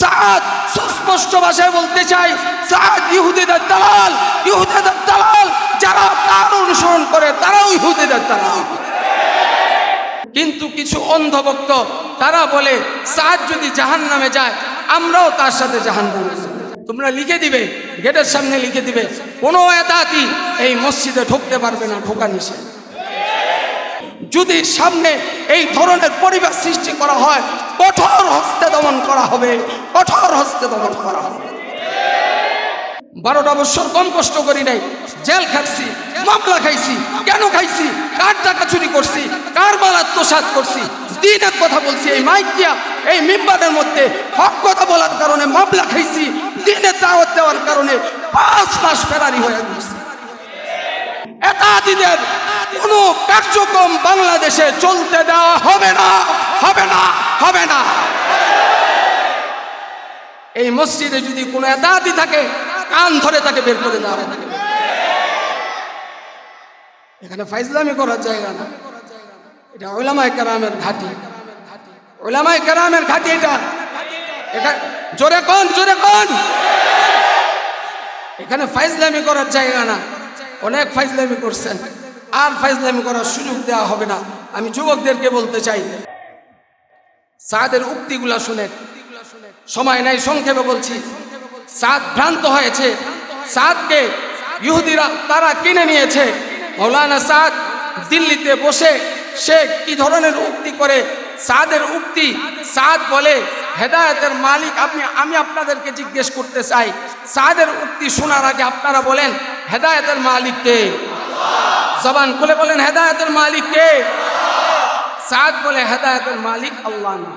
সাদ সুস্পষ্ট ভাষায় বলতে চাই, সাদ ইহুদিদের দালাল ইহুদিদের দালাল, যারা তার অনুসরণ করে, তারাও ইহুদিদের দালাল। কিন্তু কিছু অন্ধভক্ত, তারা বলে, সাদ যদি জাহান নামে যায়, আমরাও তার সাথে জাহান নামে তোমরা লিখে দিবে, গেটের সামনে লিখে দিবে, কোনো এতাতি এই মসজিদে ঢুকতে পারবে না, ঢোকা নিষেধ। যদি সামনে এই ধরনের পরিবেশ সৃষ্টি করা হয় কঠোর হস্তে দমন করা হবে, কঠোর হস্তে দমন করা হবে। বারোটা বছর কম কষ্ট করি নাই, জেল খাচ্ছি মামলা খাইছি, কেন খাইছি, কার টাকা চুরি করছি, কার মাল আত্মসাত করছি, দিনের কথা বলছি, এই মাইক দিয়া, এই মেম্বারের মধ্যে হক কথা বলার কারণে মামলা খাইছি দিনের দাওয়াত দেওয়ার কারণে পাঁচ মাস ফেরারি হয়ে গেছি। একাধিদের কোনো কার্যক্রম বাংলাদেশে চলতে দেওয়া হবে না হবে না। হবে না। এই মসজিদে যদি কোনো এতাতি থাকে, কান ধরে তাকে বের করে দেওয়া হবে। এখানে ফাইজলামি করার জায়গা না। এটা ওলামায় কেরামের ঘাটি। ওলামায় কেরামের ঘাটি এটা। এখানে জোরে কোন জোরে কোন? এখানে ফাইজলামি করার জায়গা না। অনেক ফাইজলামি করছেন। আর ফাইজলামি করার সুযোগ দেওয়া হবে না। আমি যুবকদেরকে বলতে চাই সাদের উক্তিগুলা শুনে সময় নাই, সংক্ষেপে বলছি। সাদ ভ্রান্ত হয়েছে। সাদকে ইহুদিরা তারা কিনে নিয়েছে। মৌলানা সাদ দিল্লিতে বসে সে কি ধরনের উক্তি করে? সাদের উক্তি সাদ বলে, হেদায়তের মালিক আপনি, আমি আপনাদেরকে জিজ্ঞেস করতে চাই। সাদের উক্তি শোনার আগে আপনারা বলেন, হেদায়তের মালিককে জবান খুলে বলেন, হেদায়েতের মালিক কে? সাদ বলে হেদায়েতের মালিক আল্লাহ না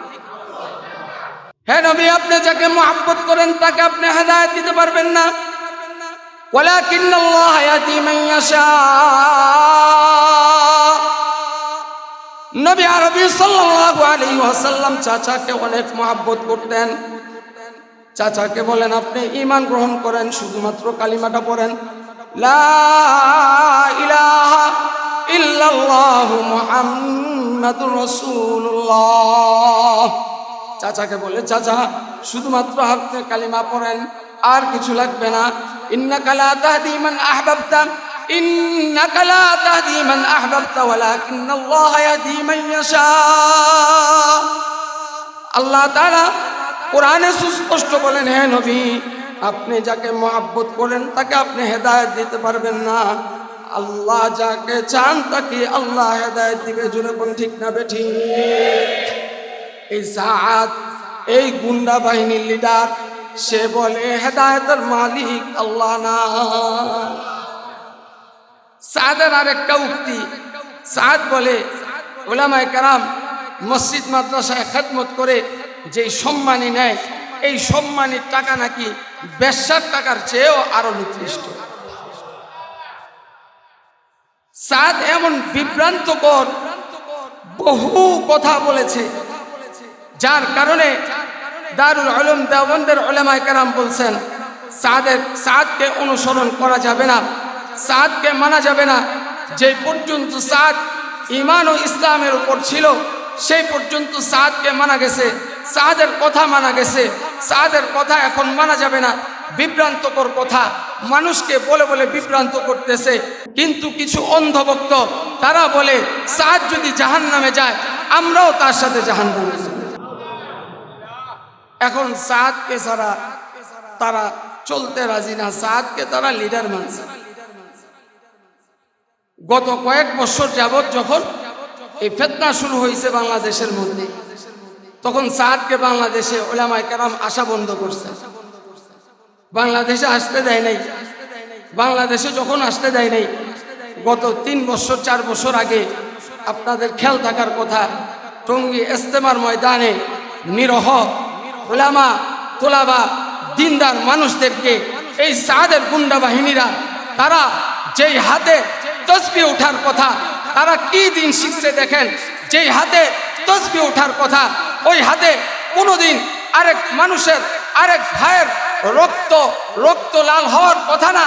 হ্যাঁ নবী আপনি যাকে মোহাব্বত করেন তাকে আপনি হেদায়েত দিতে পারবেন না ولكن الله يهدي من يشاء নবী আরবি সাল্লাল্লাহু আলাইহি ওয়াসাল্লাম চাচাকে অনেক মহাব্বত করতেন চাচাকে বলেন আপনি ঈমান গ্রহণ করেন শুধুমাত্র কালিমাটা পড়েন লা ইলাহা ইল্লাল্লাহু মুহাম্মাদুর রাসূলুল্লাহ। চাচাকে বলে, চাচা, শুধুমাত্র আপনি কালিমা পড়েন, আর কিছু লাগবে না। ইন্নাকা লা তাহদি মান আহবাবতা, ইন্নাকা লা তাহদি মান আহবাবতা, ওয়ালাকিন্নাল্লাহ ইয়াহদি মান ইয়াশা। আল্লাহ তাআলা কোরআনে সুস্পষ্ট বলেন, হে নবী, আপনি যাকে মহাব্বত করেন, তাকে আপনি হেদায়েত দিতে পারবেন না। আল্লাহ যাকে চান তাকে আল্লাহ হেদায়েত দিবে কোন ঠিক না বেঠি এই সাদ, এই গুন্ডা বাহিনীর লিডার সে বলে, হেদায়তের মালিক আল্লাহ না। সাদের আরেকটা উক্তি। সাদ বলে ওলামায় কারাম মসজিদ, মাদ্রাসায় খেদমত করে যেই সম্মানী নেয়, এই সম্মানের টাকা নাকি বেশ্যার টাকার চেয়েও আরও নিকৃষ্ট। সাদ এমন বিভ্রান্তকর, বহু কথা বলেছে, যার কারণে দারুল আলম দেওবন্দের ওলামায় কারাম বলছেন, সাদের, সাদকে অনুসরণ করা যাবে না, সাদকে মানা যাবে না। যে পর্যন্ত সাদ ইমান ও ইসলামের উপর ছিল, সেই পর্যন্ত সাদকে মানা গেছে, সাদের কথা মানা গেছে, সাদের কথা এখন মানা যাবে না। বিভ্রান্তকর কথা। মানুষকে বলে বলে বিভ্রান্ত করতেছে, কিন্তু কিছু অন্ধভক্ত, তারা বলে, সাদ যদি জাহান নামে যায়, আমরাও তার সাথে জাহান নামে এখন সাদকে ছাড়া তারা চলতে রাজি না, সাদকে তারা লিডার মানছে। গত কয়েক বছর যাবৎ যখন এই ফেতনা শুরু হয়েছে বাংলাদেশের মধ্যে, তখন সাদকে বাংলাদেশে ওলামায় কারাম আশা বন্ধ করছে। বাংলাদেশে আসতে দেয় নাই। বাংলাদেশে যখন আসতে দেয় নাই, গত তিন বছর, চার বছর আগে আপনাদের খেয়াল থাকার কথা, টঙ্গী ইস্তেমার ময়দানে নিরহ ওলামা তোলাবা, দিনদার মানুষদেরকে এই সাদের গুন্ডা বাহিনীরা, তারা যেই হাতে তসবি ওঠার কথা, তারা কি দিন শিখছে দেখেন? যেই হাতে তসবি ওঠার কথা, ওই হাতে কোনোদিন আরেক মানুষের, আরেক ভাইয়ের রক্ত রক্ত রক্ত লাল হওয়ার কথা না,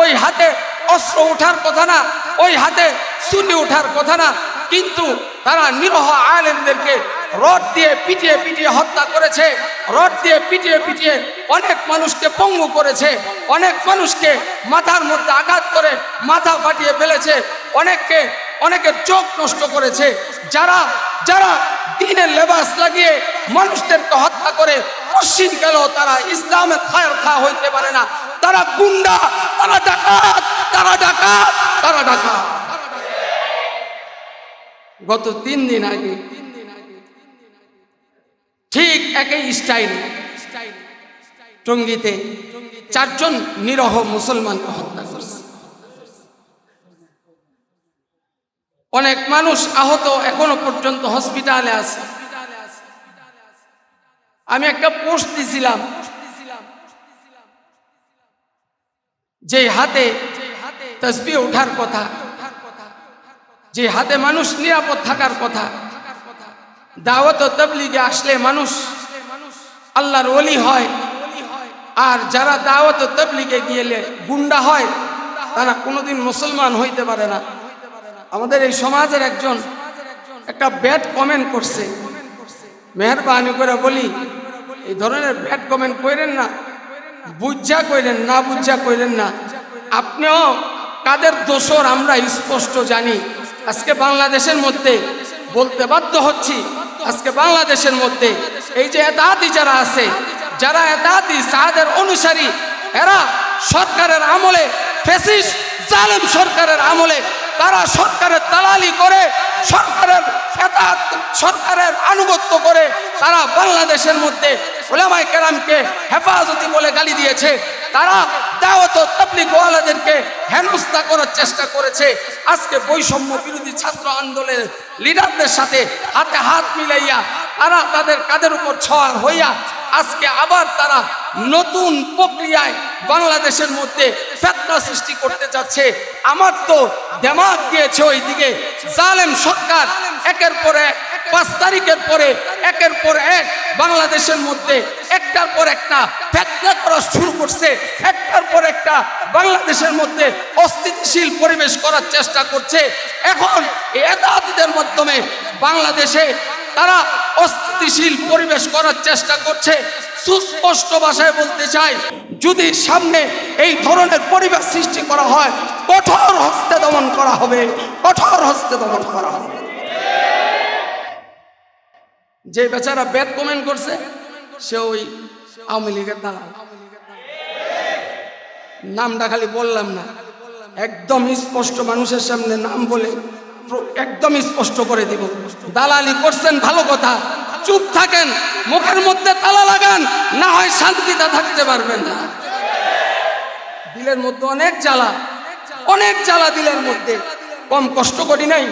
ওই হাতে অস্ত্র ওঠার কথা না, ওই হাতে সুনি ওঠার কথা না, কিন্তু তারা নিরহ আলেমদেরকে রড দিয়ে পিটিয়ে পিটিয়ে হত্যা করেছে, রড দিয়ে পিটিয়ে পিটিয়ে অনেক মানুষকে পঙ্গু করেছে, অনেক মানুষকে মাথার মধ্যে আঘাত করে মাথা ফাটিয়ে ফেলেছে, অনেককে, অনেকের চোখ নষ্ট করেছে, যারা যারা দিনের লেবাস লাগিয়ে মানুষদেরকে হত্যা করে পশ্চিম গেল তারা ইসলামের খায়ের খা হইতে পারে না। তারা গুন্ডা, তারা ডাকাত তারা ডাকাত তারা ডাকাত। গত তিন দিন আগে, ঠিক একই স্টাইল, টঙ্গিতে চারজন নিরহ মুসলমানকে হত্যা করছে। অনেক মানুষ আহত এখনও পর্যন্ত হসপিটালে আছে। আমি একটা পোস্ট দিছিলাম। যে হাতে তসবি ওঠার কথা যে হাতে মানুষ নিরাপদ থাকার কথা, দাওয়াত ও তবলিগে আসলে মানুষ আল্লাহর ওলি হয়। আর যারা দাওয়াত ও তবলিগে গিয়েলে গুন্ডা হয়, তারা কোনোদিন মুসলমান হইতে পারে না। আমাদের এই সমাজের একজন একটা ব্যাড কমেন্ট করছে। মেহরবানি করে বলি, এই ধরনের ব্যাড কমেন্ট করেন না, বুঝা কইলেন না বুঝা কইলেন না। আপনিও কাদের দোষর আমরা স্পষ্ট জানি। আজকে বাংলাদেশের মধ্যে বলতে বাধ্য হচ্ছি, আজকে বাংলাদেশের মধ্যে এই যে এতাহাতি যারা আছে, যারা এতাহাতি সাহাদের অনুসারী, এরা সরকারের আমলে ফেসিস জালেম সরকারের আমলে তারা সরকারের তালালি করে, সরকারের সরকারের আনুগত্য করে তারা বাংলাদেশের মধ্যে ওলামাই কেরামকে হেফাজতি বলে গালি দিয়েছে। তারা দাওয়াত তাবলিগ ওয়ালাদেরকে হেনস্থা করার চেষ্টা করেছে। আজকে বৈষম্য বিরোধী ছাত্র আন্দোলনের লিডারদের সাথে হাতে হাত মিলাইয়া তারা তাদের কাদের উপর ছড় হইয়া আজকে আবার তারা নতুন প্রক্রিয়ায় বাংলাদেশের মধ্যে ফেতনা সৃষ্টি করতে যাচ্ছে। আমার তো দেমাগ গিয়েছে ওই দিকে জালেম সরকার একের পর এক, পাঁচ তারিখের পরে একের পর এক বাংলাদেশের মধ্যে একটার পর একটা ফেতনা করা শুরু করছে। একটার পর একটা বাংলাদেশের মধ্যে অস্থিতিশীল পরিবেশ করার চেষ্টা করছে। এখন এতাহাতিদের মাধ্যমে বাংলাদেশে তারা অস্থিতিশীল পরিবেশ করার চেষ্টা করছে, সুস্পষ্ট ভাষায় বলতে চাই, যদি সামনে এই ধরনের পরিবেশ সৃষ্টি করা হয়, কঠোর হস্তে দমন করা হবে, কঠোর হস্তে দমন করা হবে। যে বেচারা ব্যাট কমেন্ট করছে, সে ওই আওয়ামী লীগের দালাল। নামটা খালি বললাম না, একদম স্পষ্ট মানুষের সামনে নাম বলে একদম স্পষ্ট করে দিব। দালালি করছেন ভালো কথা। চুপ থাকেন, মুখের মধ্যে তালা লাগান, না হয় শান্তিতে থাকতে পারবেন না। দিলের মধ্যে অনেক জ্বালা অনেক জ্বালা দিলের মধ্যে। কম কষ্ট করি নাই,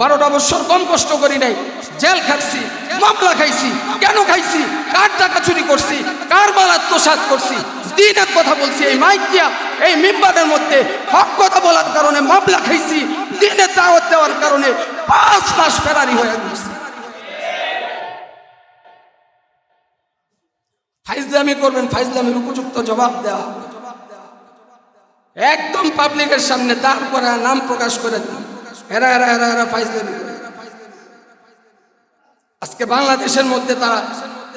বারোটা বছর কম কষ্ট করি নাই, জেল খাচ্ছি মামলা খাইছি, কেন খাইছি, কার টাকা চুরি করছি, কার মাল আত্মসাত করছি দিনের কথা বলছি, এই মাইক দিয়া, এই মেম্বারের মধ্যে হক কথা বলার কারণে মামলা খাইছি দিনের দাওয়াত দেওয়ার কারণে পাঁচ মাস ফেরারি হয়ে গেছি। ফাইজলামি করবেন, ফাইজলামির উপযুক্ত জবাব দেওয়া একদম পাবলিকের সামনে, তারপরে নাম প্রকাশ করে দিন। এরা এরা এরা এরা ফাইজলামি। আজকে বাংলাদেশের মধ্যে তারা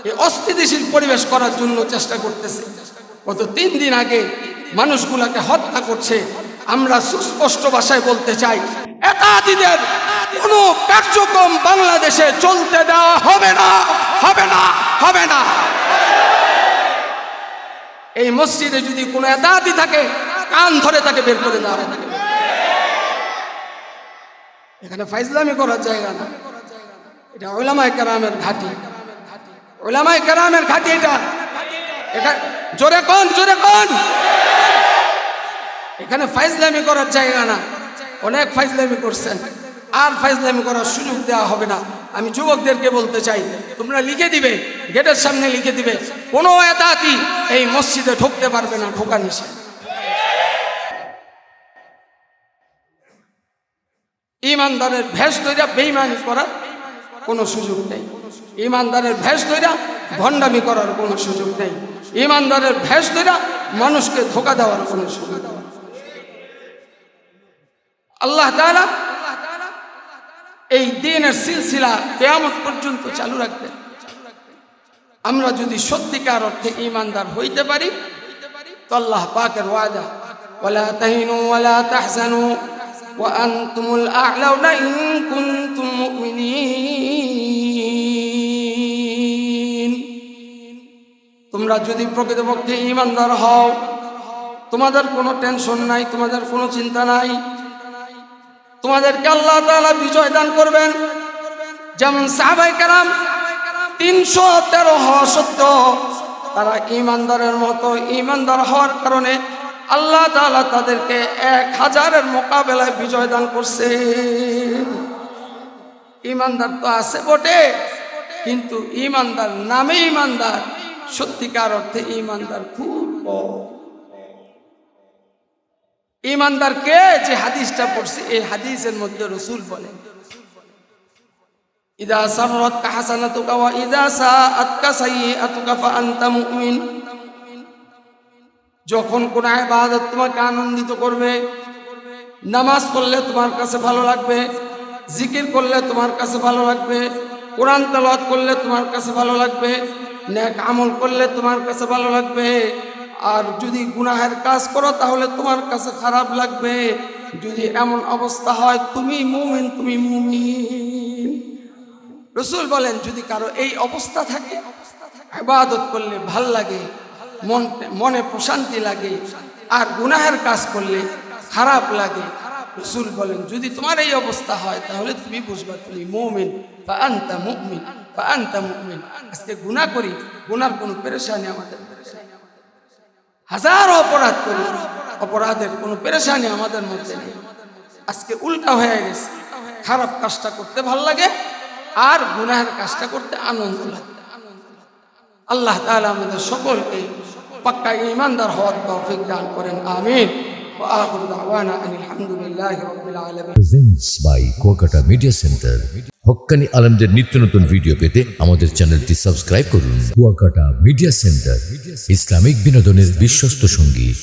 এই অস্থিতিশীল পরিবেশ করার জন্য চেষ্টা করতেছে। গত তিন দিন আগে মানুষগুলাকে হত্যা করছে। আমরা সুস্পষ্ট ভাষায় বলতে চাই, একাধিদের কোনো কার্যক্রম বাংলাদেশে চলতে দেওয়া হবে না হবে না হবে না। এই মসজিদে যদি কোনো এতাতি থাকে, কান ধরে তাকে বের করে দেওয়া হবে। এখানে ফাইজলামি করার জায়গা না। এটা ওলামাই কেরামের ঘাটি। ওলামাই কেরামের ঘাটি এটা। জোরে কোন জোরে কোন? এখানে ফাইজলামি করার জায়গা না। অনেক ফাইজলামি করছেন। আর ফাইজলামি করার সুযোগ দেওয়া হবে না। আমি যুবকদেরকে বলতে চাই, তোমরা লিখে দিবে, গেটের সামনে লিখে দিবে। কোনো এতাতি এই মসজিদে ঢুকতে পারবে না, ঢোকা নিষেধ। ইমানদারের ভেষ ধৈরা বেইমানি করার কোনো সুযোগ নেই। ইমানদারের ভেষ ধৈরা ভণ্ডামি করার কোনো সুযোগ নেই। ইমানদারের ভেষ ধৈরা মানুষকে ধোকা দেওয়ার কোনো সুযোগ নেই। আল্লাহ তাআলা এই দিনের সিলসিলা কেয়ামত পর্যন্ত চালু রাখবেন। আমরা যদি সত্যিকার অর্থে ইমানদার হইতে পারি, তো আল্লাহ পাকের ওয়াদা, ওয়ালা তাহিনু ওয়ালা তাহজানু। আনতুমুল আ'লাউনা ইন কুনতুম মুমিনিন। তোমরা যদি প্রকৃতপক্ষে ইমানদার হও, তোমাদের কোনো টেনশন নাই, তোমাদের কোনো চিন্তা নাই। তোমাদেরকে আল্লাহ তাআলা বিজয় দান করবেন। যেমন সাহাবাই কালাম তিনশো তেরো হওয়া সত্ত্বেও তারা ইমানদারের মতো ইমানদার হওয়ার কারণে আল্লাহ তালা তাদেরকে এক হাজারের মোকাবেলায় বিজয় দান করছে। ইমানদার তো আছে বটে, কিন্তু ইমানদার নামে ইমানদার, সত্যিকার অর্থে ইমানদার খুব ইমানদার কে? যে হাদিসটা পড়ছে, এই হাদিসের মধ্যে রসুল বলে, ইদা সাররাতকা হাসানাতুকা ওয়া ইদা সাআতকা সাইয়্যাতুকা ফাআনতা মুমিন। যখন কোন ইবাদত তোমাকে আনন্দিত করবে, নামাজ পড়লে তোমার কাছে ভালো লাগবে, জিকির করলে তোমার কাছে ভালো লাগবে, কোরআন তেলাওয়াত করলে তোমার কাছে ভালো লাগবে, নেক আমল করলে তোমার কাছে ভালো লাগবে, আর যদি গুনাহের কাজ করো তাহলে তোমার কাছে খারাপ লাগবে। যদি এমন অবস্থা হয়, তুমি মুমিন তুমি মুমিন। রসুল বলেন, যদি কারও এই অবস্থা থাকে, ইবাদত করলে ভালো লাগে। মন মনে প্রশান্তি লাগে, আর গুনাহের কাজ করলে খারাপ লাগে। রসুল বলেন, যদি তোমার এই অবস্থা হয়, তাহলে তুমি বুঝবা তুমি মুমিন। বা আনতা মুমিন বা আনতা মুমিন। আজকে গুনাহ করি গুনার কোনো পেরেশানি আমাদের হাজার অপরাধ করি, অপরাধের কোনো পেরেশানি আমাদের মধ্যে নেই। আজকে উল্টা হয়ে গেছে। খারাপ কাজটা করতে ভালো লাগে, আর গুনাহের কাজটা করতে আনন্দ লাগে। আল্লাহ তালা আমাদের সকলকে পাক্কা ইমানদার হওয়ার তৌফিক দান করেন, আমিন। হকানি আলমদের নিত্য নতুন ভিডিও পেতে আমাদের চ্যানেলটি সাবস্ক্রাইব করুন। কুয়াকাটা মিডিয়া সেন্টার ইসলামিক বিনোদনের বিশ্বস্ত সঙ্গী।